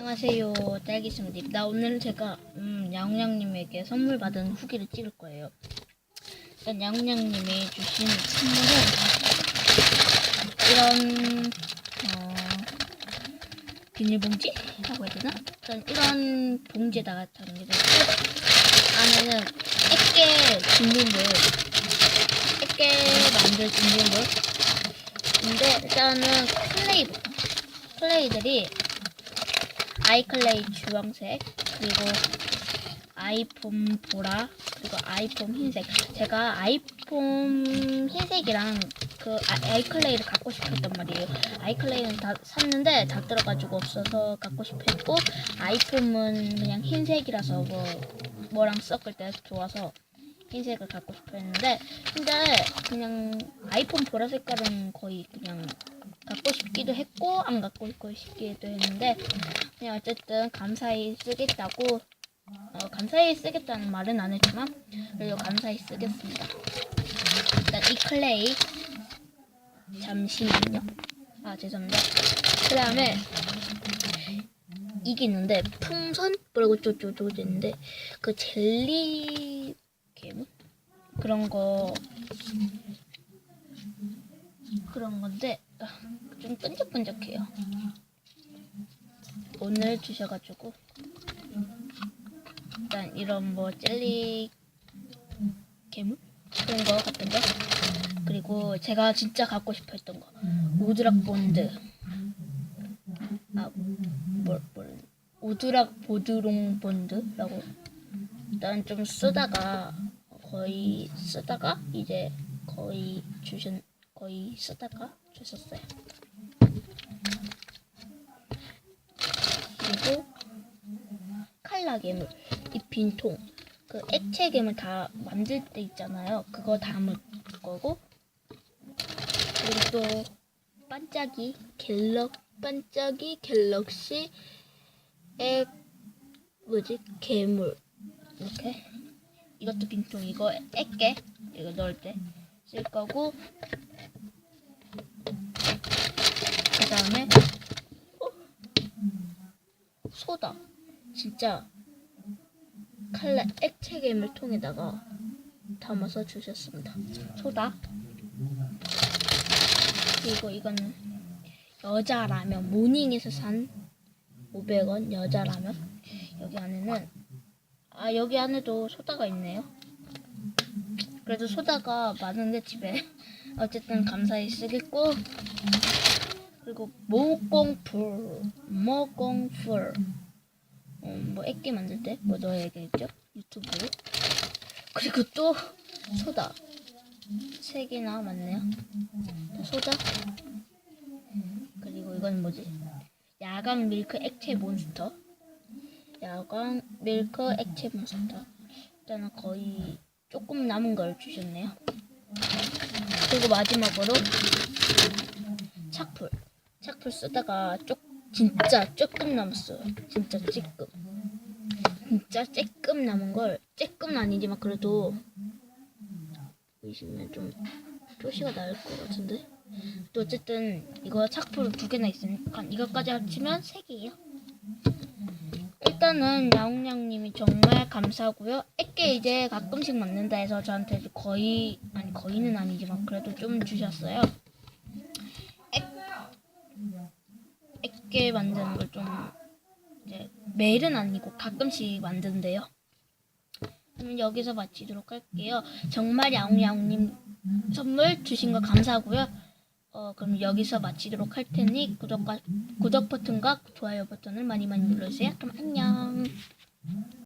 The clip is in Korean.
안녕하세요. 딸기스입니다 나 오늘 제가 음, 양양님에게 선물 받은 후기를 찍을 거예요. 일단 양양님이 주신 선물은 이런 어, 비닐봉지라고 해야 되나? 일단 이런 봉지에다가 있고 안에는 액게 준비물 액게 만들 준비물. 근데 일단은 클레이부터 클레이들이 아이클레이 주황색 그리고 아이폰 보라 그리고 아이폰 흰색. 제가 아이폰 흰색이랑 그 아- 아이클레이를 갖고 싶었단 말이에요. 아이클레이는 다 샀는데 다 들어가지고 없어서 갖고 싶었고 아이폰은 그냥 흰색이라서 뭐 뭐랑 섞을 때 좋아서 흰색을 갖고 싶어 했는데 근데 그냥 아이폰 보라 색깔은 거의 그냥 갖고 싶기도 했고 안 갖고 싶기도 했는데 그냥 어쨌든 감사히 쓰겠다고 어, 감사히 쓰겠다는 말은 안 했지만 그래도 감사히 쓰겠습니다. 일단 이 클레이 잠시만요. 아 죄송합니다. 그 다음에 이게 있는데 풍선 그리고 쪼쪼쪼 있는데 그 젤리 괴물 그런 거 그런 건데 아, 좀 끈적끈적해요. 오늘 주셔가지고. 일단 이런 뭐 젤리 괴물? 그런 거 같은 거? 그리고 제가 진짜 갖고 싶어 했던 거. 오드락 본드. 아뭘 뭘 오드락 보드롱 본드라고 일단 좀 쓰다가 거의 쓰다가 이제 거의 주셨 거의 쓰다가 주셨어요. 그리고 칼라 괴물 이 빈통 그 액체 괴물 다 만들 때 있잖아요. 그거 담을 거고 그리고 또 반짝이 갤럭 반짝이 갤럭시 액 뭐지? 괴물. 이렇게. 이것도 빈통. 이거 액게 이거 넣을 때 쓸 거고 그 다음에 소다. 진짜 칼라 액체 괴물 통에다가 담아서 주셨습니다. 소다. 그리고 이거는 여자 라면 모닝에서 산 500원 여자 라면. 여기 안에는 아 여기 안에도 소다가 있네요. 그래도 소다가 많은데 집에 어쨌든 감사히 쓰겠고 그리고 모공풀, 모공풀. 어, 뭐 액기 만들 때 뭐 넣어야 겠죠? 유튜브. 그리고 또 소다. 세 개나 맞네요. 소다. 그리고 이건 뭐지? 야광 밀크 액체 몬스터. 야광 밀크 액체 몬스터. 일단은 거의 조금 남은 걸 주셨네요. 그리고 마지막으로 착풀. 착풀 쓰다가 쪽 진짜 조금 남았어요. 진짜 쬐끔. 진짜 쬐끔 남은 걸 쬐끔은 아니지만 그래도 보시면 좀 표시가 나을 것 같은데. 또 어쨌든 이거 착풀 두 개나 있으니까 이것까지 합치면 세 개예요. 일단은 야옹양님이 정말 감사하고요. 액게 이제 가끔씩 맞는다 해서 저한테 거의 아니 거의는 아니지만 그래도 좀 주셨어요. 액게 만드는 걸 좀 이제 매일은 아니고 가끔씩 만드는데요. 그럼 여기서 마치도록 할게요. 정말 야옹야옹님 선물 주신 거 감사하고요. 어, 그럼 여기서 마치도록 할 테니 구독과 구독 버튼과 좋아요 버튼을 많이 많이 눌러주세요. 그럼 안녕.